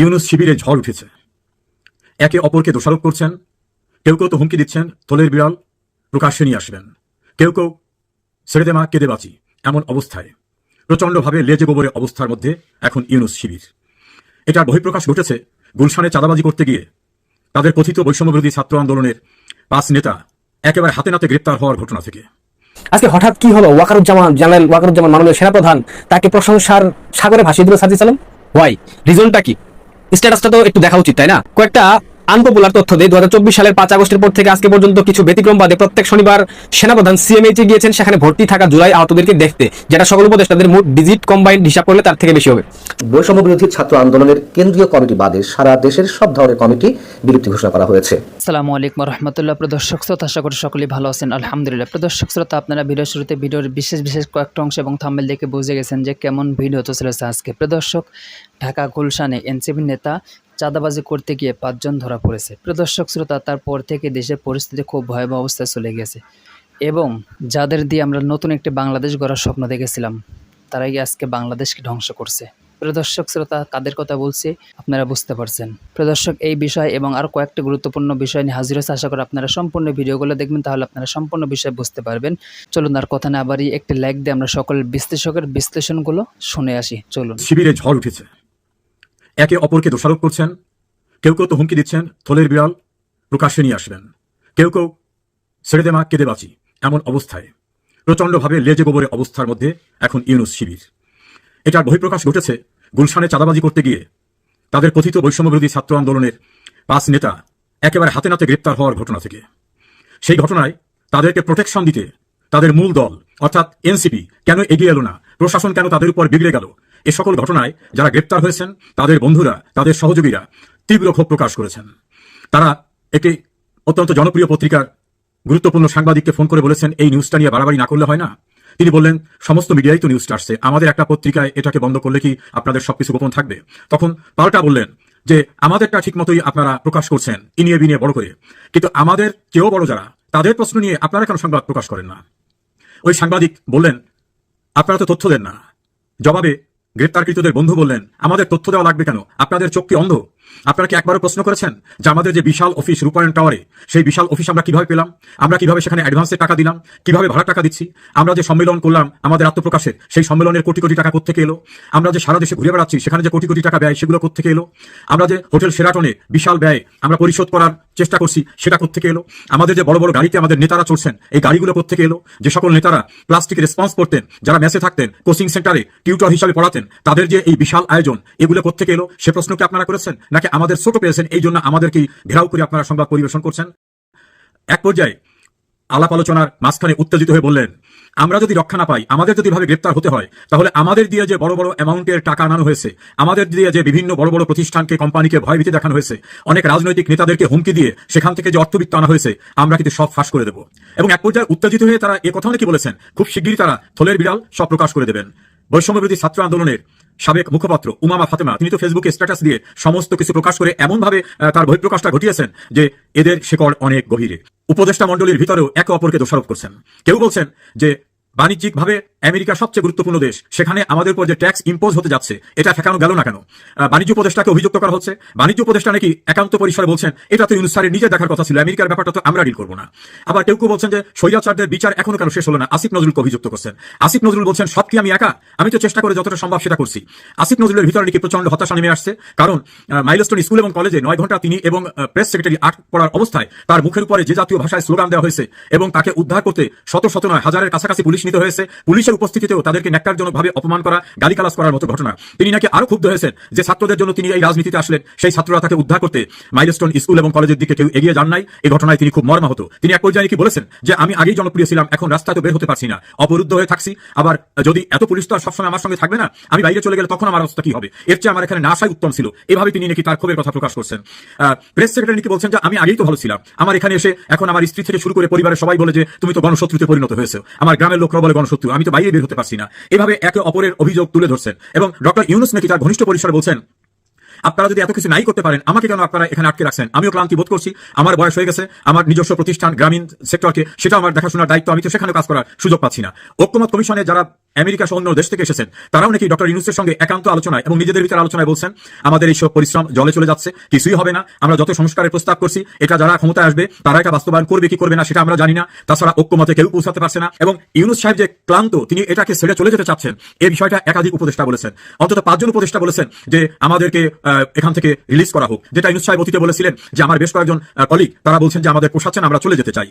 ইউনুস শিবিরে ঝড় উঠেছে। একে অপরকে দোষারোপ করছেন। কেউ কেউ তো হুমকি দিচ্ছেন থলের বিড়াল প্রকাশ্যে নিয়ে আসবেন। কেউ কেউ ছেড়ে দে মা কেঁদে বাঁচি এমন অবস্থায়। প্রচণ্ডভাবে লেজে গোবরে অবস্থার মধ্যে এখন ইউনুস শিবির। এটার বহিঃপ্রকাশ ঘটেছে গুলশানে চাঁদাবাজি করতে গিয়ে। তাদের কথিত বৈষম্যবিরোধী ছাত্র আন্দোলনের পাঁচ নেতা একেবারে হাতে নাতে গ্রেপ্তার হওয়ার ঘটনা থেকে। আজকে হঠাৎ কি হলো? ওয়াকারুজ্জামান জানাল ওয়াকারুজ্জামান মাননীয় সেনাপ্রধান তাকে প্রশংসার সাগরে ভাসিয়ে দিল সাজি সালাম? ওয়াই রিজনটা কি? স্ট্যাটাসটা তো একটু দেখা উচিত তাই না? কয়েকটা আনপপুলার তথ্য দিয়ে দু সালের পাঁচ আগস্টের পর থেকে আজকে পর্যন্ত কিছু ব্যতিক্রম বাদে প্রত্যেক শনিবার সেনাপ্রধান সিএমএইচে গিয়েছেন সেখানে ভর্তি থাকা জুলাই আহতদেরকে দেখতে যেটা সকল উপদেষ্টাদের মোট ডিজিট কম্বাইন্ড হিসাব করলে তার থেকে বেশি হবে। বৈষম্য বিরোধী ছাত্র আন্দোলনের কেন্দ্রীয় কমিটি বাদে সারা দেশের সব ধরনের কমিটি বিলুপ্তি ঘোষণা করা হয়েছে। আসসালামু আলাইকুম রহমতুল্লাহ প্রদর্শক শ্রোতা আশা করি সকলেই ভালো আছেন আলহামদুলিল্লাহ। প্রদর্শক শ্রোতা আপনারা ভিডিও শুরুতে ভিডিওর বিশেষ বিশেষ কয়েকটা অংশ এবং থাম্বেল দেখে বুঝে গেছেন যে কেমন ভিডিও হতে চলেছে আজকে। প্রদর্শক ঢাকা গুলশানে এনসিপি নেতা চাঁদাবাজি করতে গিয়ে পাঁচজন ধরা পড়েছে। প্রদর্শক শ্রোতা, তারপর থেকে দেশের পরিস্থিতি খুব ভয়াবহ অবস্থায় চলে গেছে এবং যাদের দিয়ে আমরা নতুন একটি বাংলাদেশ গড়ার স্বপ্ন দেখেছিলাম, তারাই আজকে বাংলাদেশকে ধ্বংস করছে। প্রদর্শক শ্রোতা কাদের কথা বলছি, আপনারা বুঝতে পারছেন। প্রদর্শক এই বিষয় এবং আরও কয়েকটি গুরুত্বপূর্ণ বিষয় নিয়ে হাজির হয়েছে, আশা করি আপনারা সম্পূর্ণ ভিডিওগুলো দেখবেন, তাহলে আপনারা সম্পূর্ণ বিষয় বুঝতে পারবেন। চলুন, আর কথা না বাড়ি একটি লাইক দিয়ে আমরা সকল বিশ্লেষকের বিশ্লেষণগুলো শুনে আসি। চলুন। শিবিরে ঝড় উঠেছে। একে অপরকে দোষারোপ করছেন, কেউ কেউ তো হুমকি দিচ্ছেন, থলের বিড়াল প্রকাশ্যে নিয়ে আসবেন। কেউ কেউ ছেড়ে দে মা কেঁদে বাঁচি, এমন অবস্থায়। প্রচণ্ডভাবে লেজে গোবরে অবস্থার মধ্যে এখন ইউনুস শিবির। এটার বহিঃপ্রকাশ ঘটেছে গুলশানে চাঁদাবাজি করতে গিয়ে। তাদের কথিত বৈষম্যবিরোধী ছাত্র আন্দোলনের পাঁচ নেতা একেবারে হাতে নাতে গ্রেপ্তার হওয়ার ঘটনা থেকে। সেই ঘটনায় তাদেরকে প্রোটেকশন দিতে তাদের মূল দল, অর্থাৎ এনসিপি, কেন এগিয়ে এলো না? প্রশাসন কেন তাদের উপর বিগড়ে গেল? এ সকল ঘটনায় যারা গ্রেপ্তার হয়েছেন, তাদের বন্ধুরা, তাদের সহযোগীরা তীব্র ক্ষোভ প্রকাশ করেছেন। তারা একটি অত্যন্ত জনপ্রিয় পত্রিকার গুরুত্বপূর্ণ সাংবাদিককে ফোন করে বলেছেন, এই নিউজটা নিয়ে বাড়াবাড়ি না করলে হয় না? তিনি বললেন, সমস্ত মিডিয়ায় তো নিউজটা আসছে। আমাদের একটা পত্রিকায় এটাকে বন্ধ করলে কি আপনাদের সবকিছু গোপন থাকবে? তখন পাল্টা বললেন যে, আমাদেরটা ঠিক মতোই আপনারা প্রকাশ করছেন, ইনিয়ে বিনিয়ে বড় করে। কিন্তু আমাদের কেউ বড় যারা, তাদের প্রশ্ন নিয়ে আপনারা কেন সংবাদ প্রকাশ করেন না? ওই সাংবাদিক বললেন আপনারা তো তথ্য দেন না। জবাবে গ্রেপ্তারকৃতদের বন্ধু বললেন, আমাদের তথ্য দেওয়া লাগবে কেন? আপনাদের চোখ কি অন্ধ? আপনারা কি একবারও প্রশ্ন করেছেন যে আমাদের যে বিশাল অফিস রূপায়ণ টাওয়ারে, সেই বিশাল অফিস আমরা কীভাবে পেলাম? আমরা কীভাবে সেখানে অ্যাডভান্সে টাকা দিলাম? কীভাবে ভাড়া টাকা দিচ্ছি? আমরা যে সম্মেলন করলাম, আমাদের আত্মপ্রকাশের, সেই সম্মেলনের কোটি কোটি টাকা কোথেকে এলো? আমরা যে সারা দেশে ঘুরে বেড়াচ্ছি, সেখানে যে কোটি কোটি টাকা ব্যয়, সেগুলো কোথেকে এলো? আমরা যে হোটেল সেরাটনে বিশাল ব্যয় আমরা পরিশোধ করার চেষ্টা করছি, সেটা কোথেকে এলো? আমাদের যে বড় বড় গাড়িতে আমাদের নেতারা চলছেন এই গাড়িগুলো কোথেকে এলো? যে সকল নেতারা প্লাস্টিক রেসপন্স করতেন, যারা মেসে থাকতেন কোচিং সেন্টারে টিউটর হিসাবে পড়াতেন, তাদের যে এই বিশাল আয়োজন, এগুলো কোথেকে এলো? সে প্রশ্ন কি আপনারা করেছেন? নাকি আমাদের ছোট পেয়েছেন? এই জন্য আমাদেরকে ঘেরাও করে আপনারা সংবাদ পরিবেশন করছেন? এক পর্যায়ে আলাপ আলোচনার মাঝখানে উত্তেজিত হয়ে বললেন, আমরা যদি রক্ষা না পাই, আমাদের যদি ভাবে গ্রেপ্তার হতে হয়, তাহলে আমাদের দিয়ে যে বড় বড় অ্যামাউন্টের টাকা আনানো হয়েছে, আমাদের দিয়ে যে বিভিন্ন বড় বড় প্রতিষ্ঠানকে, কোম্পানিকে ভয়ভীতি দেখানো হয়েছে, অনেক রাজনৈতিক নেতাদেরকে হুমকি দিয়ে সেখান থেকে যে অর্থবিত্ত আনা হয়েছে, আমরা কিন্তু সব ফাঁস করে দেবো। এবং এক পর্যায়ে উত্তেজিত হয়ে তারা এ কথা নাকি বলেছেন, খুব শিগগিরই তারা থলের বিড়াল সব প্রকাশ করে দেবেন। বৈষম্যবিরোধী ছাত্র আন্দোলনের সাবেক মুখপাত্র উমামা ফাতেমা, তিনি তো ফেসবুকে স্ট্যাটাস দিয়ে সমস্ত কিছু প্রকাশ করে এমনভাবে তার বহিঃপ্রকাশটা ঘটিয়েছেন যে এদের শেকড় অনেক গভীরে। উপদেষ্টা মণ্ডলীর ভিতরেও একে অপরকে দোষারোপ করছেন। কেউ বলছেন যে বাণিজ্যিকভাবে আমেরিকা সবচেয়ে গুরুত্বপূর্ণ দেশ। সেখানে আমাদের উপর যে ট্যাক্স ইম্পোজ হতে যাচ্ছে, এটা ঠেকানো গেল না কেন? বাণিজ্য উপদেষ্টাকে অভিযুক্ত করা হচ্ছে। বাণিজ্য উপদেষ্টা নাকি একান্ত পরিসরে বলছেন, এটা তো ইউনুস স্যারের নিজের দেখার কথা ছিল, আমেরিকার ব্যাপারটা তো আমরা ডিল করব না। আবার কেউ কেউ বলছেন যে সৈয়াচারদের বিচার এখনও কেন শেষ হলো না? আসিফ নজরুলকে অভিযুক্ত করছেন। আসিফ নজরুল বলছেন, সব কি আমি একা? আমি তো চেষ্টা করে যতটা সম্ভব সেটা করছি। আসিফ নজরুলের ভিতরে নাকি প্রচণ্ড হতাশা নেমে আসছে, কারণ মাইলস্টোন স্কুল এবং কলেজে নয় ঘণ্টা তিনি এবং প্রেস সেক্রেটারি আট পড়ার অবস্থায় তার মুখের উপরে যে জাতীয় ভাষায় স্লোগান দেওয়া হয়েছে এবং তাকে উদ্ধার করতে শত শত নয় হাজারের কাছাকাছি পুলিশ নিতে হয়েছে। পুলিশের উপস্থিতিতেও তাদেরকে ন্যাক্কারজনকভাবে অপমান করা, গালিগালাজ করার মতো ঘটনা। তিনি নাকি আরও ক্ষুব্ধ হয়েছেন যে ছাত্রদের জন্য তিনি এই রাজনীতিতে আসলেন। সেই ছাত্ররা তাকে উদ্ধার করতে মাইলস্টোন স্কুল এবং কলেজের দিকে কেউ এগিয়ে যান নাই। এই ঘটনায় তিনি খুব মর্মাহত। তিনি এক পর্যায়ে কি বলেছেন যে, আমি আগেই জনপ্রিয় ছিলাম, এখন রাস্তায় তো বের হতে পারছি না। অবরুদ্ধ হয়ে থাকছি। আবার যদি এত পুলিশ তো আর সবসময় আমার সঙ্গে থাকবে না, আমি বাইরে চলে গেলে তখন আমার অবস্থা কি হবে? এর চেয়ে আমার এখানে না আসাই উত্তম ছিল। এভাবে তিনি নাকি তার ক্ষোভের কথা প্রকাশ করছেন। প্রেস সেক্রেটারি নাকি বলছেন যে, আমি আগেই তো ভালো ছিলাম। আমার এখানে এসে এখন আমার স্ত্রী থেকে শুরু করে পরিবারের সবাই বলে যে, তুমি তো গণশত্রুতে পরিণত হয়েছে। আমার গ্রামের লোকরা বলে গণশত্রু। আমি তো বাইরে বের হতে পারছি না। এভাবে একে অপরের অভিযোগ তুলে ধরছেন এবং ডক্টর ইউনুস নাকি তার ঘনিষ্ঠ পরিসরে বলছেন আপনারা যদি এত কিছু নাই করতে পারেন, আমাকে কেন আপনারা এখানে আটকে রাখছেন? আমিও ক্লান্তি বোধ করছি। আমার বয়স হয়ে গেছে, আমার নিজস্ব প্রতিষ্ঠান, গ্রামীণ সেক্টরকে, সেটা আমার দেখাশোনার দায়িত্ব, আমি তো সেখানে কাজ করার সুযোগ পাচ্ছি না। ঐক্যমত কমিশনে যারা আমেরিকা সহ অন্য দেশ থেকে এসেছেন, তারাও নাকি ডক্টর ইউনুসের সঙ্গে একান্ত আলোচনায় এবং নিজেদের ভিতরে আলোচনায় বলছেন, আমাদের এইসব পরিশ্রম জলে চলে যাচ্ছে, কিছুই হবে না, আমরা যত সংস্কারের প্রস্তাব করছি, এটা যারা ক্ষমতায় আসবে, তারা এটা বাস্তবায়ন করবে, কি করবে না, সেটা আমরা জানি না। তাছাড়া ঐক্যমতে কেউ পৌঁছাতে পারছে না। এবং ইউনুস সাহেব যে ক্লান্ত, তিনি এটাকে ছেড়ে চলে যেতে চাচ্ছেন এই বিষয়টা একাধিক উপদেষ্টা বলেছেন। অন্তত পাঁচজন উপদেষ্টা বলেছেন যে, আমাদেরকে এখান থেকে রিলিজ করা হোক। যেটা ইউনুস সাহেব অতীতে বলেছিলেন যে আমার বেশ কয়েকজন কলিগ তারা বলছেন যে আমাদের পোষাচ্ছেন আমরা চলে যেতে চাই।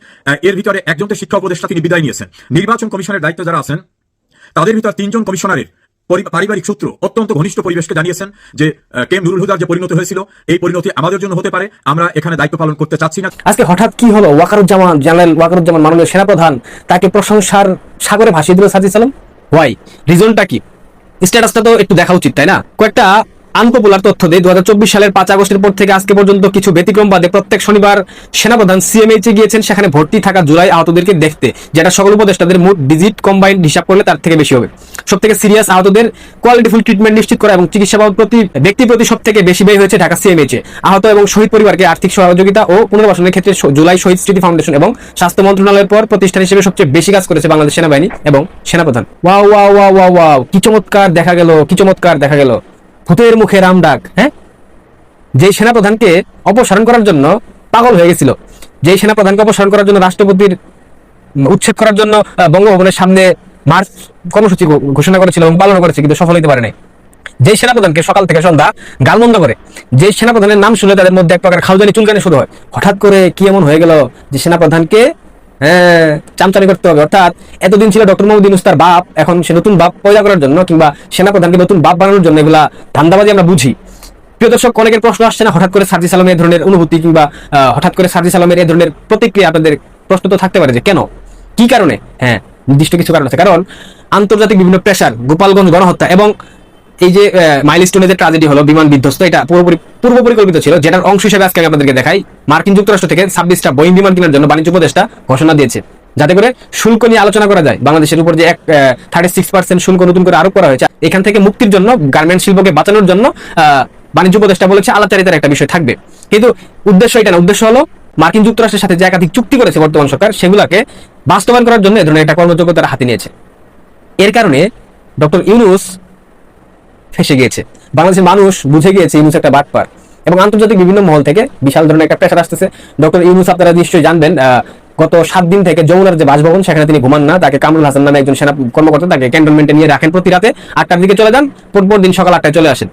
এর ভিতরে একজন তো শিক্ষা উপদেষ্টা তিনি বিদায় নিয়েছেন। নির্বাচন কমিশনের দায়িত্ব যারা আছেন তাদের ভিতর তিনজন কমিশনারের পারিবারিক সূত্র অত্যন্ত ঘনিষ্ঠ পরিবেশকে জানিয়েছেন যে আহ, কে এম নুরুল হুদার যে পরিণতি হয়েছিল এই পরিণতি আমাদের জন্য হতে পারে। আমরা এখানে দায়িত্ব পালন করতে চাচ্ছি না। আজকে হঠাৎ কি হলো? ওয়াকারুজ্জামান জেনারেল ওয়াকারুজ্জামান মাননীয় সেনাপ্রধান তাকে প্রশংসার সাগরে ভাসিয়ে দিল সাজি সালাম? ওয়াই রিজনটা কি? স্ট্যাটাসটা তো একটু দেখা উচিত তাই না? কয়েকটা আনপপুলার তথ্য দেয় দু সালের পাঁচ আগস্টের পর থেকে আজকে পর্যন্ত কিছু ব্যতিক্রম বাদে প্রত্যেক শনিবার সেনাপ্রধান সিএমএইচে গিয়েছেন, সেখানে ভর্তি থাকা জুলাই আহতদেরকে দেখতে, যেটা সকল উপদেষ্টাদের মোট ডিজিট কম্বাইন্ড হিসাব করলে তার থেকে বেশি হবে। সব থেকে সিরিয়াস আহতদের কোয়ালিটিফুল ট্রিটমেন্ট নিশ্চিত করা এবং চিকিৎসা বাবদ প্রতি, ব্যক্তি প্রতি সব থেকে বেশি ব্যয় হয়েছে ঢাকা সিএমএইচে আহত এবং শহীদ পরিবারকে আর্থিক সহযোগিতা ও পুনর্বাসনের ক্ষেত্রে জুলাই শহীদ স্মৃতি ফাউন্ডেশন এবং স্বাস্থ্য মন্ত্রণালয়ের পর প্রতিষ্ঠান হিসেবে সবচেয়ে বেশি কাজ করেছে বাংলাদেশ সেনাবাহিনী এবং সেনাপ্রধান। Wow wow wow wow wow, কি চমৎকার দেখা গেল, কি চমৎকার দেখা গেল। ভূতের মুখে রাম ডাক হ্যাঁ? যে সেনাপ্রধানকে অপসারণ করার জন্য পাগল হয়ে গেছিল যে সেনাপ্রধানকে অপসারণ করার জন্য রাষ্ট্রপতির উচ্ছেদ করার জন্য বঙ্গভবনের সামনে মার্চ কর্মসূচি ঘোষণা করেছিল এবং পালন করেছে, কিন্তু সফল হতে পারে নাই। যে সেনাপ্রধানকে সকাল থেকে সন্ধ্যা গালমন্দ করে যে সেনাপ্রধানের নাম শুনে তাদের মধ্যে এক প্রকার খাউজানি চুলকানি শুরু হয়। হঠাৎ করে কি এমন হয়ে গেল যে সেনাপ্রধানকে হ্যাঁ। করতে হবে, অর্থাৎ এতদিন ছিল ডক্টর মোহাম্মদ ইউনুস তার বাপ, এখন সে নতুন বাপ পয়দা করার জন্য কিংবা সেনাপ্রধানকে নতুন বাপ বানানোর জন্য এগুলা ধান্দাবাজি আমরা বুঝি। প্রিয় দর্শক, অনেকের প্রশ্ন আসছে না, হঠাৎ করে সার্জি সালামের ধরনের অনুভূতি কিংবা হঠাৎ করে সার্জি সালামের এই ধরনের প্রতিক্রিয়া আপনাদের প্রশ্ন তো থাকতে পারে যে কেন? কি কারণে? হ্যাঁ নির্দিষ্ট কিছু কারণ আছে। কারণ আন্তর্জাতিক বিভিন্ন প্রেশার গোপালগঞ্জ গণহত্যা এবং এই যে মাইলস্টোনে যে ট্রাজেডি হলো, বিমান বিধ্বস্ত, এটা পুরোপুরি পূর্ব পরিকল্পিত ছিল, যেটার অংশ হিসেবে আজকে আমি আপনাদেরকে দেখাই। মার্কিন যুক্তরাষ্ট্র থেকে ছাব্বিশটা বোয়িং বিমান কেনার জন্য বাণিজ্য উপদেষ্টা ঘোষণা দিয়েছে। যাতে করে শুল্ক নিয়ে আলোচনা করা যায়। বাংলাদেশের উপর যে এক থার্টি সিক্স পার্সেন্ট শুল্ক নতুন করে আরোপ করা হয়েছে, এখান থেকে মুক্তির জন্য গার্মেন্ট শিল্পকে বাঁচানোর জন্য বাণিজ্য উপদেষ্টা বলেছে আলাচারিতার একটা বিষয় থাকবে। কিন্তু উদ্দেশ্য এটা না, উদ্দেশ্য হলো মার্কিন যুক্তরাষ্ট্রের সাথে যে একাধিক চুক্তি করেছে বর্তমান সরকার, সেগুলোকে বাস্তবায়ন করার জন্য এ ধরনের একটা কর্মযোগ্য তারা হাতে নিয়েছে। এর কারণে ডক্টর ইউনুস ফেসে গিয়েছে। বাংলাদেশের মানুষ বুঝে গিয়েছে ইউনুস একটা বাটপার। এবং আন্তর্জাতিক বিভিন্ন মহল থেকে বিশাল ধরনের একটা প্রেশার আসতেছে। ডক্টর ইউনুস আপনারা নিশ্চয়ই জানবেন গত সাত দিন থেকে যমুনার যে বাসভবন, সেখানে তিনি ঘুমান না। তাকে কামরুল হাসান নামে একজন সেনা কর্মকর্তা তাকে ক্যান্টনমেন্টে নিয়ে রাখেন প্রতি রাতে আটটার দিকে চলে যান, পরপর দিন সকাল আটটায় চলে আসেন।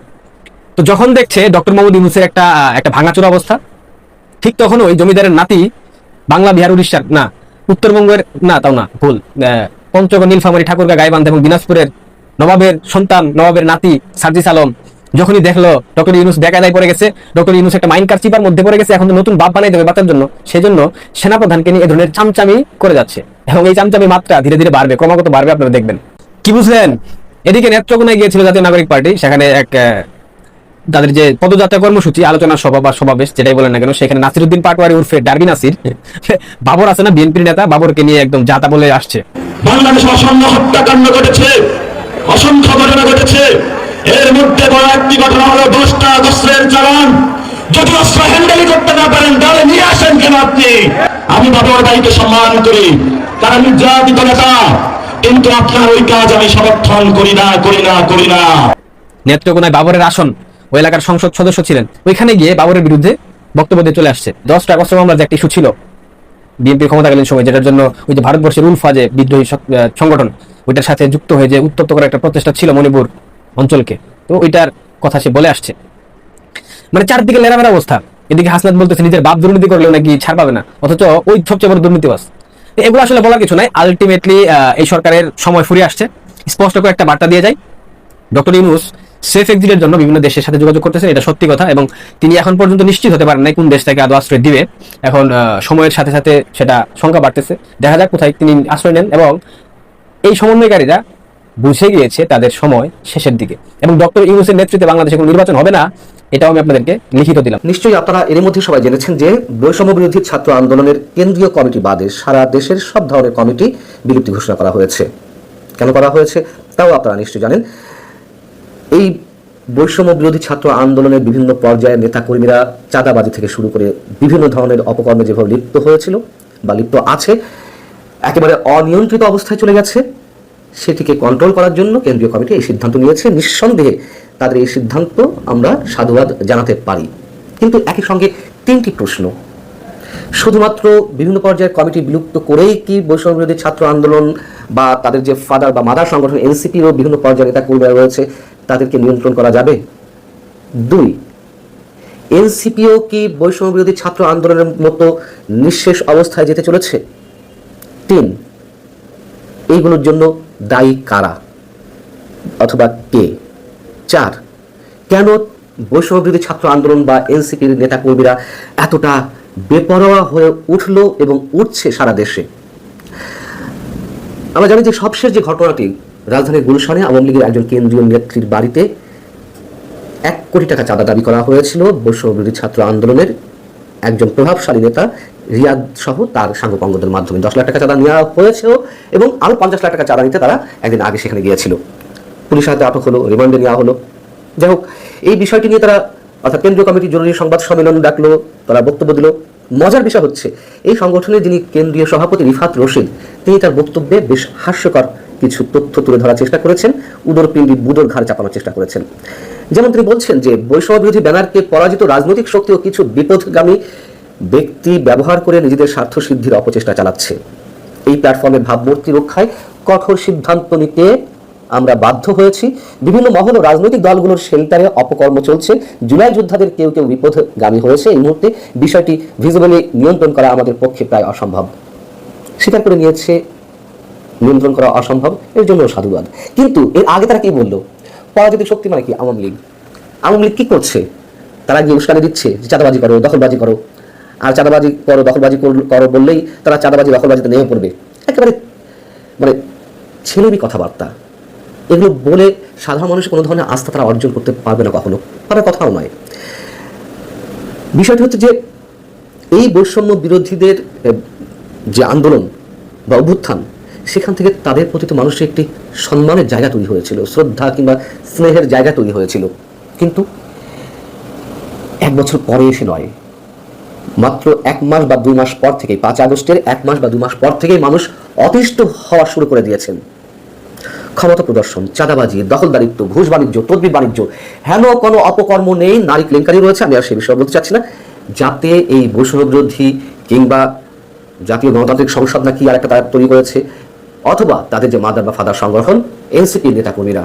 তো যখন দেখছে ডক্টর মোহাম্মদ ইউনুসের একটা একটা ভাঙাচোরা অবস্থা, ঠিক তখন ওই জমিদারের নাতি বাংলা বিহার উড়িষ্যার, না, উত্তরবঙ্গের, না, তাও না, ভুল পঞ্চগড়, নীলফামারী, ঠাকুরগা, গাইবান্ধ এবং দিনাজপুরের নবাবের সন্তান, নবাবের নাতি সার্জিস আলম। যখনই দেখল ডক্টর ইউনুস বেকায়দায় পড়ে গেছে, ডক্টর ইউনুস একটা মাইন্ড কার চিপার মধ্যে পড়ে গেছে, এখন নতুন বাপ বানাই দেবে বাচ্চার জন্য, সেজন্য সেনাপ্রধানকে নিয়ে এ ধরনের চামচামি করে যাচ্ছে। এবং এই চামচামি মাত্রা ধীরে ধীরে বাড়বে, ক্রমাগত বাড়বে, আপনারা দেখবেন। কি বুঝলেন? এদিকে নেত্রকোনায় গিয়েছিল জাতীয় নাগরিক পার্টি, সেখানে এক তাদের যে পদযাত্রা কর্মসূচি, আলোচনা সভা বা সমাবেশ, যেটাই বলেন না কেন, সেখানে নাসিরুদ্দিন পাটোয়ারি উর্ফে ডারবি নাসির, বাবর আছে না, বিএনপির নেতা, বাবরকে নিয়ে একদম যাতা বলে আসছে। বাংলাদেশে অসংখ্য হত্যাকাণ্ড ঘটেছে। অসংখ্য ঘটনা ঘটেছে। এর মধ্যে বড় একটি ঘটনা হলো দশটা অস্ত্রের চালান। যদি অস্ত্র হ্যান্ডেলই করতে না পারেন, তাহলে নিয়ে আসেন কেন আপনি? আমি বাবার বাড়িতে সম্মান করি। তারা নির্যাতিত নেতা। কিন্তু আপনার ওই কাজ আমি সমর্থন করি না করি না করি না। নেত্রকোনায় বাবরের আসন। ওই এলাকার সংসদ সদস্য ছিলেন। ওইখানে গিয়ে বাবরের বিরুদ্ধে বক্তব্য দিয়ে চলে আসছে। দশটা আগস্ট মামলার যে একটা ইস্যু ছিল বিএনপি ক্ষমতাকালীন সময়, যেটার জন্য ওই যে ভারতবর্ষের উলফা যে বিদ্রোহী সংগঠন ওইটার সাথে যুক্ত হয়ে যে উত্তপ্ত করার একটা প্রচেষ্টা ছিল মণিপুর অঞ্চলকে। তো ওইটার কথা সে বলে আসছে। মানে চারদিকে লেরামেরা অবস্থা। এদিকে হাসনাত বলতেছে, নিজের বাপ দুর্নীতি করলেও নাকি ছাড় পাবে না। অথচ ওই সবচেয়ে বড় দুর্নীতিবাস এগুলো আসলে বলার কিছু নাই। আলটিমেটলি এই সরকারের সময় ফুরিয়ে আসছে। স্পষ্ট করে একটা বার্তা দিয়ে যায়। ডক্টর ইউনুস সেফ এক্সিটের জন্য বিভিন্ন দেশের সাথে যোগাযোগ করতেছেন। এটা সত্যি কথা এবং তিনি এখন পর্যন্ত নিশ্চিত হতে পারেন নাই কোন দেশ থেকে আদৌ আশ্রয় দিবে। এখন সময়ের সাথে সাথে সেটা সংখ্যা বাড়তেছে। দেখা যাক কোথায় তিনি আশ্রয় নেন এবং এই সমন্বয়কারীরা বুঝে গিয়েছে তাদের সময় শেষের দিকে। এবং ডক্টর ইউনুসের নেতৃত্বে বাংলাদেশে কোনো নির্বাচন হবে না, এটাও আমি আপনাদেরকে লিখিত দিলাম। নিশ্চয়ই আপনারা এর মধ্যে সবাই জেনেছেন যে বৈষম্য বিরোধী ছাত্র আন্দোলনের কেন্দ্রীয় কমিটি বাদে সারা দেশের সব ধরনের কমিটি বিলুপ্তি ঘোষণা করা হয়েছে। কেন করা হয়েছে, তাও আপনারা নিশ্চয়ই জানেন। এই বৈষম্য বিরোধী ছাত্র আন্দোলনের বিভিন্ন পর্যায়ে নেতাকর্মীরা চাঁদাবাজি থেকে শুরু করে বিভিন্ন ধরনের অপকর্মে যেভাবে লিপ্ত হয়েছিল বা লিপ্ত আছে একেবারে অনিয়ন্ত্রিত অবস্থায় চলে গেছে। সেটিকে কন্ট্রোল করার জন্য কেন্দ্রীয় কমিটি এই সিদ্ধান্ত নিয়েছে। নিঃসন্দেহে তাদের এই সিদ্ধান্ত আমরা সাধুবাদ জানাতে পারি। কিন্তু একই সঙ্গে তিনটি প্রশ্ন। শুধুমাত্র বিভিন্ন পর্যায়ের কমিটি বিলুপ্ত করেই কি বৈষম্য বিরোধী ছাত্র আন্দোলন বা তাদের যে ফাদার বা মাদার সংগঠন এনসিপিরও বিভিন্ন পর্যায়ে নেতা কর্মীরা রয়েছে, তাদেরকে নিয়ন্ত্রণ করা যাবে? দুই এনসিপিও কি বৈষম্য বিরোধী ছাত্র আন্দোলনের মতো নিঃশেষ অবস্থায় যেতে চলেছে? তিন। এইগুলোর জন্য দায়ী কারা? অথবা কে? চার। কেন বৈষম্য বিরোধী ছাত্র আন্দোলন বা এনসিপির নেতাকর্মীরা এতটা বেপরোয়া হয়ে উঠল এবং উঠছে সারা দেশে? আমরা জানি যে সবশেষ যে ঘটনাটি রাজধানীর গুলশানে আওয়ামী লীগের একজন কেন্দ্রীয় নেত্রীর বাড়িতে এক কোটি টাকা চাঁদা দাবি করা হয়েছিল বৈষম্য বিরোধী ছাত্র আন্দোলনের একজন প্রভাবশালী নেতা রিয়াদ সহ তার সাঙ্গপাঙ্গদের মাধ্যমে। দশ লাখ টাকা চাঁদা নেওয়া হয়েছিল এবং আরও পঞ্চাশ লাখ টাকা চাঁদা নিতে তারা একদিন আগে সেখানে গিয়েছিল। পুলিশের হাতে আটক হলো, রিমান্ডে নেওয়া হলো। যাই হোক, এই বিষয়টি নিয়ে তারা অর্থাৎ কেন্দ্রীয় কমিটি জরুরি সংবাদ সম্মেলন ডাকলো, তারা বক্তব্য দিল। মজার বিষয় হচ্ছে, এই সংগঠনের যিনি কেন্দ্রীয় সভাপতি রিফাত রশিদ, তিনি তার বক্তব্যে বেশ হাস্যকর কিছু তথ্য তুলে ধরার চেষ্টা করেছেন। উদর পিণ্ডি বুদর ঘাড় চাপানোর চেষ্টা করেছেন। যেমন তিনি বলছেন যে বৈষম্য বিরোধী ব্যানারকে পরাজিত রাজনৈতিক শক্তি ও কিছু বিপথগামী ব্যক্তি ব্যবহার করে নিজেদের স্বার্থ সিদ্ধির অপচেষ্টা চালাচ্ছে। এই প্ল্যাটফর্মে ভাবমূর্তি রক্ষায় কঠোর সিদ্ধান্ত নিতে আমরা বাধ্য হয়েছি। বিভিন্ন মহল ও রাজনৈতিক দলগুলোর শেল্টারে অপকর্ম চলছে। জুলাই যোদ্ধাদের কেউ কেউ বিপদগামী হয়েছে। এই মুহূর্তে বিষয়টি ভিজিবলি নিয়ন্ত্রণ করা আমাদের পক্ষে প্রায় অসম্ভব। স্বীকার করে নিয়েছে, নিয়ন্ত্রণ করা অসম্ভব, এর জন্য সাধুবাদ। কিন্তু এর আগে তারা কি বলল? পরাজিত শক্তি মানে কি? আওয়ামী লীগ। আওয়ামী লীগ কি করছে? তারা গিয়ে উস্কানি দিচ্ছে যে চাঁদাবাজি করো, দখলবাজি করো। আর চাঁদাবাজি করো, দখলবাজি করো- বললেই তারা চাঁদাবাজি, দখলবাজিতে নেমে পড়বে। একেবারে মানে ছেলেরই কথাবার্তা। এগুলো বলে সাধারণ মানুষ কোনো ধরনের আস্থা তারা অর্জন করতে পারবে না কখনো। পারার কথাও নয়। বিষয়টি হচ্ছে যে এই বৈষম্য বিরোধীদের যে আন্দোলন বা অভ্যুত্থান সেখান থেকে তাদের প্রতি তো মানুষের একটি সম্মানের জায়গা তৈরি হয়েছিল, শ্রদ্ধা কিংবা স্নেহের জায়গা তৈরি হয়েছিল। কিন্তু এক বছর পরে এসে নয়, মাত্র এক মাস বা দুই মাস পর থেকেই, পাঁচ আগস্টের এক মাস বা দুই মাস পর থেকেই মানুষ অতিষ্ঠ হওয়া শুরু করে দিয়েছেন। ক্ষমতা প্রদর্শন, চাঁদাবাজি, দখলদারিত্ব ঘুষ বাণিজ্য তদবির বাণিজ্য, হেন কোনো অপকর্ম নেই, নারী কেলেঙ্কারি রয়েছে, আমি আর সে বিষয়ে বলতে চাচ্ছি না। যাতে এই বৈষম্য বিরোধী কিংবা জাতীয় গণতান্ত্রিক সংসদ নাকি আর একটা তারা তৈরি করেছে অথবা তাদের যে মাদার বা ফাদার সংগঠন, এনসিপি নেতাকর্মীরা।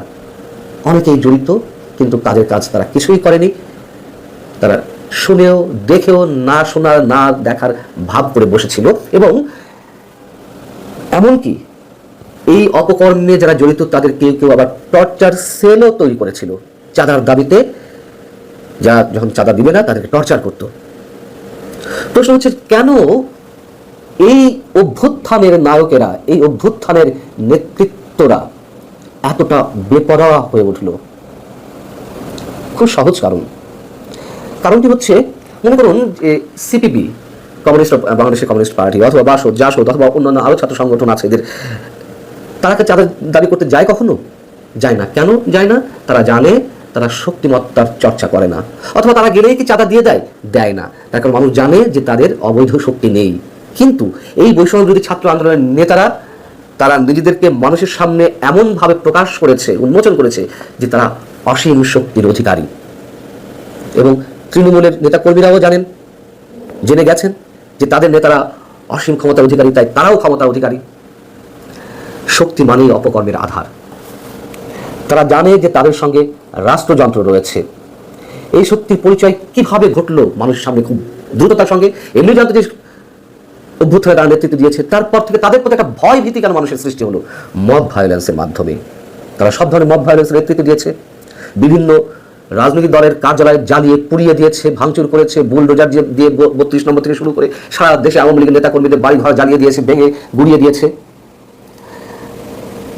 অনেকেই জড়িত, কিন্তু তাদের কাজ তারা কিছুই করেনি। তারা শুনেও, দেখেও, না শোনার, না দেখার ভাব করে বসেছিল। এবং এমনকি এই অপকর্মে যারা জড়িত, তাদের কেউ কেউ আবার টর্চার সেলও তৈরি করেছিল। চাঁদার দাবিতে যারা যখন চাঁদা দিবে না, তাদেরকে টর্চার করত। প্রশ্ন হচ্ছে, কেন এই অভ্যুত্থানের নায়কেরা, এই অভ্যুত্থানের নেতৃত্বরা এতটা বেপরোয়া হয়ে উঠল। খুব সহজ কারণ। কারণটি হচ্ছে, মনে করুন যে সিপিবি কমিউনিস্ট বাংলাদেশের কমিউনিস্ট পার্টি অথবা বাসদ জাসদ অথবা অন্যান্য আরও ছাত্র সংগঠন আছে এদের, তারা চাঁদা দাবি করতে যায় কখনো? যায় না। কেন যায় না? তারা জানে, তারা শক্তিমত্তার চর্চা করে না। অথবা তারা গেলেই কি চাঁদা দিয়ে দেয়? দেয় না। তার কারণ মানুষ জানে যে তাদের অবৈধ শক্তি নেই। কিন্তু এই বৈষম্য বিরোধী ছাত্র আন্দোলনের নেতারা, তারা নিজেদেরকে মানুষের সামনে এমনভাবে প্রকাশ করেছে, উন্মোচন করেছে যে তারা অসীম শক্তির অধিকারী। এবং তৃণমূলের নেতাকর্মীরাও জানেন, জেনে গেছেন যে তাদের নেতারা অসীম ক্ষমতার অধিকারী, তাই তারাও ক্ষমতার অধিকারী। শক্তি মানেই অপকর্মের আধার। তারা জানে যে তাদের সঙ্গে রাষ্ট্রযন্ত্র রয়েছে। এই শক্তির পরিচয় কীভাবে ঘটলো মানুষের সামনে? খুব দ্রুততার সঙ্গে। এমনি জানতে যে অভ্যুত্থানে তারা নেতৃত্ব দিয়েছে। তারপর থেকে তাদের প্রতি একটা ভয় ভীতি কেন মানুষের সৃষ্টি হলো? মব ভায়োলেন্সের মাধ্যমে। তারা সব ধরনের মব ভায়োলেন্সের নেতৃত্ব দিয়েছে। বিভিন্ন রাজনৈতিক দলের কার্যালয় জ্বালিয়ে, পুড়িয়ে দিয়েছে, ভাঙচুর করেছে বুলডোজার দিয়ে- বত্রিশ নম্বর থেকে শুরু করে সারা দেশে আওয়ামী লীগের নেতাকর্মীদের বাড়ি ঘর জ্বালিয়ে দিয়েছে, ভেঙে, গুড়িয়ে দিয়েছে।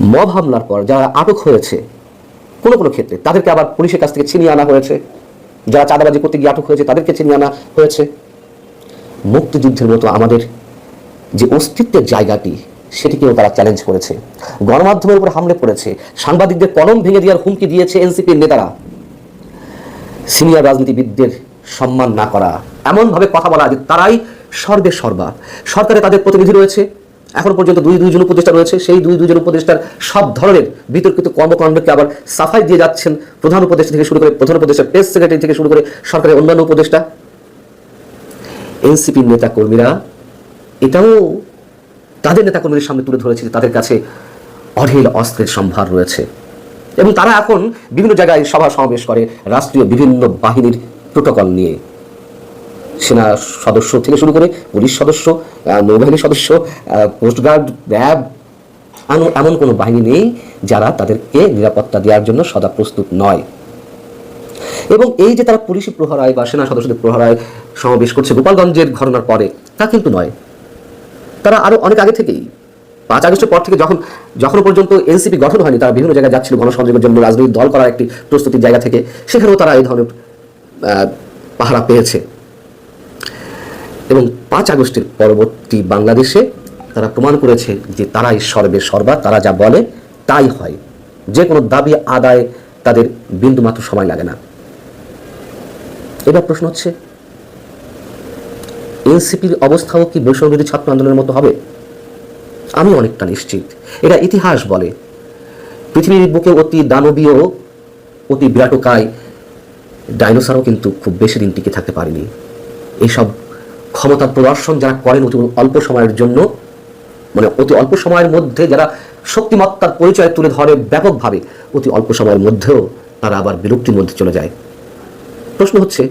মব হামলার পর যারা আটক হয়েছে, কোনো কোনো ক্ষেত্রে তাদেরকে আবার পুলিশের কাছ থেকে ছিনিয়ে আনা হয়েছে। যারা চাঁদাবাজি করতে গিয়ে আটক হয়েছে, তাদেরকে ছিনিয়ে আনা হয়েছে। মুক্তিযুদ্ধের মতো আমাদের যে অস্তিত্বের জায়গাটি সেটিকেও তারা চ্যালেঞ্জ করেছে। গণমাধ্যমের উপর হামলে পড়েছে। সাংবাদিকদের কলম ভেঙে দেওয়ার হুমকি দিয়েছে এনসিপির নেতারা। সিনিয়র রাজনীতিবিদদের সম্মান না করা। এমনভাবে কথা বলা যে তারাই সর্বে সর্বা সরকারে তাদের প্রতিনিধি রয়েছে। এখন পর্যন্ত দুই দুইজন উপদেষ্টা রয়েছে। সেই দুই দুইজন উপদেষ্টার সব ধরনের বিতর্কিত কর্মকাণ্ডকে আবার সাফাই দিয়ে যাচ্ছেন প্রধান উপদেষ্টা থেকে শুরু করে প্রধান উপদেষ্টা প্রেস সেক্রেটারি থেকে শুরু করে সরকারের অন্যান্য উপদেষ্টা। এনসিপির নেতা কর্মীরা এটাও তাদের নেতাকর্মীদের সামনে তুলে ধরেছে তাদের কাছে অঢেল অস্ত্রের সম্ভার রয়েছে। এবং তারা এখন বিভিন্ন জায়গায় সভা সমাবেশ করে রাষ্ট্রীয় বিভিন্ন বাহিনীর প্রোটোকল নিয়ে। সেনা সদস্য থেকে শুরু করে পুলিশ সদস্য নৌবাহিনীর সদস্য কোস্টগার্ড র্যাব এমন কোনো বাহিনী নেই যারা তাদেরকে নিরাপত্তা দেওয়ার জন্য সদা প্রস্তুত নয়। এবং এই যে তারা পুলিশি প্রহরায় বা সেনা সদস্যদের প্রহরায় সমাবেশ করছে গোপালগঞ্জের ঘটনার পরে, তা কিন্তু নয়। তারা আরও অনেক আগে থেকেই, পাঁচ আগস্টের পর থেকে যখন যখন পর্যন্ত এনসিপি গঠন হয়নি, তারা বিভিন্ন জায়গায় যাচ্ছিল গণসংযোগের জন্য, রাজনৈতিক দল করার একটি প্রস্তুতির জায়গা থেকে, সেখানেও তারা এই ধরনের পাহারা পেয়েছে। এবং পাঁচ আগস্টের পরবর্তী বাংলাদেশে তারা প্রমাণ করেছে যে তারাই সর্বে সর্বা, তারা যা বলে তাই হয়। যে কোনো দাবি, আদায় তাদের বিন্দুমাত্র সময় লাগে না। এবার প্রশ্ন হচ্ছে এনসিপির অবস্থাও কি বৈষম্যবিরোধী ছাত্র আন্দোলনের মতো হবে? আমি অনেকটা নিশ্চিত। এটা ইতিহাস বলে। পৃথিবীর বুকে অতি দানবীয়, অতি বিরাটকায় ডাইনোসারও কিন্তু খুব বেশি দিন টিকে থাকতে পারেনি। এইসব ক্ষমতার প্রদর্শন যারা করেন অতি অল্প সময়ের জন্য মানে অতি অল্প সময়ের মধ্যে যারা শক্তিমত্তার পরিচয় তুলে ধরে ব্যাপকভাবে, অতি অল্প সময়ের মধ্যেও তারা আবার বিরক্তির মধ্যে চলে যায়। প্রশ্ন হচ্ছে,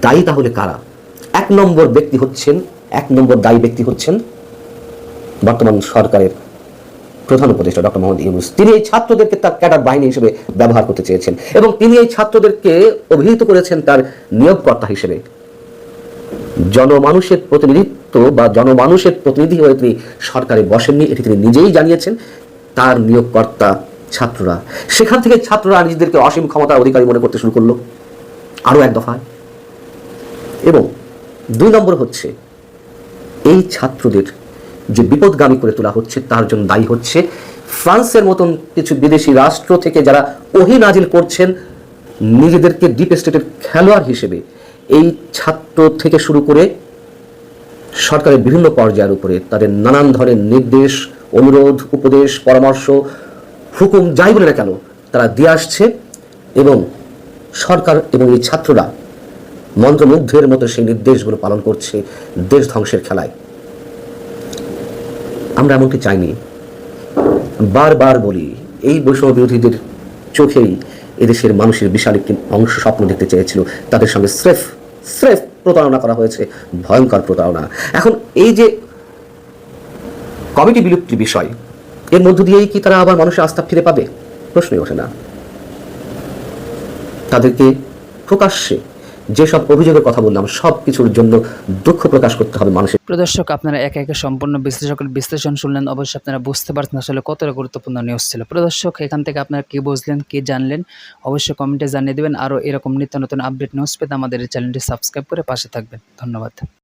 দায়ী তাহলে কারা? এক নম্বর ব্যক্তি হচ্ছেন, এক নম্বর দায়ী ব্যক্তি হচ্ছেন বর্তমান সরকারের প্রধান উপদেষ্টা ডক্টর মোহাম্মদ ইউনুস। তিনি এই ছাত্রদেরকে তার ক্যাডার বাহিনী হিসেবে ব্যবহার করতে চেয়েছেন এবং তিনি এই ছাত্রদেরকে অভিহিত করেছেন তার নিয়োগকর্তা হিসেবে। জনমানুষের প্রতিনিধিত্ব বা জনমানুষের প্রতিনিধি হয়ে তিনি সরকারে বসেননি, এটি তিনি নিজেই জানিয়েছেন। তার নিয়োগকর্তা ছাত্ররা। সেখান থেকে ছাত্ররা নিজেদেরকে অসীম ক্ষমতার অধিকারী মনে করতে শুরু করল। আরও এক দফায়। এবং দুই নম্বর হচ্ছে, এই ছাত্রদের যে বিপদগামী করে তোলা হচ্ছে, তার জন্য দায়ী হচ্ছে ফ্রান্সের মতন কিছু বিদেশি রাষ্ট্র থেকে যারা ওহি নাজিল করছেন, নিজেদেরকে ডিপ স্টেটের খেলোয়াড় হিসেবে। এই ছাত্র থেকে শুরু করে সরকারের বিভিন্ন পর্যায়ের উপরে তাদের নানান ধরনের নির্দেশ, অনুরোধ, উপদেশ, পরামর্শ, হুকুম, যাই বলে না কেন, তারা দিয়ে আসছে এবং সরকার এবং এই ছাত্ররা মন্ত্রমুগ্ধের মতো সেই নির্দেশগুলো পালন করছে দেশ ধ্বংসের খেলায়। আমরা এমনটি চাইনি। বারবার বলি, এই বৈষম্য বিরোধীদের চোখেই এদেশের মানুষের বিশাল একটি অংশ স্বপ্ন দেখতে চেয়েছিল। তাদের সঙ্গে স্রেফ স্রেফ প্রতারণা করা হয়েছে, ভয়ঙ্কর প্রতারণা। এখন এই যে কমিটি বিলুপ্তির বিষয়, এর মধ্য দিয়েই কি তারা আবার মানুষের আস্থা ফিরে পাবে? প্রশ্নই ওঠে না। তাদেরকে প্রকাশ্যে যেসব অভিযোগের কথা বললাম সব কিছুর জন্য দুঃখ প্রকাশ করতে হবে মানুষের। প্রদর্শক আপনারা একে একে সম্পূর্ণ বিশ্লেষকের বিশ্লেষণ শুনলেন। অবশ্যই আপনারা বুঝতে পারছেন আসলে কতটা গুরুত্বপূর্ণ নিউজ ছিল। প্রদর্শক এখান থেকে আপনারা কি বুঝলেন, কি জানলেন, অবশ্যই কমেন্টে জানিয়ে দেবেন। আরও এরকম নিত্য নতুন আপডেট নিউজ পেতে আমাদের চ্যানেলটি সাবস্ক্রাইব করে পাশে থাকবেন। ধন্যবাদ।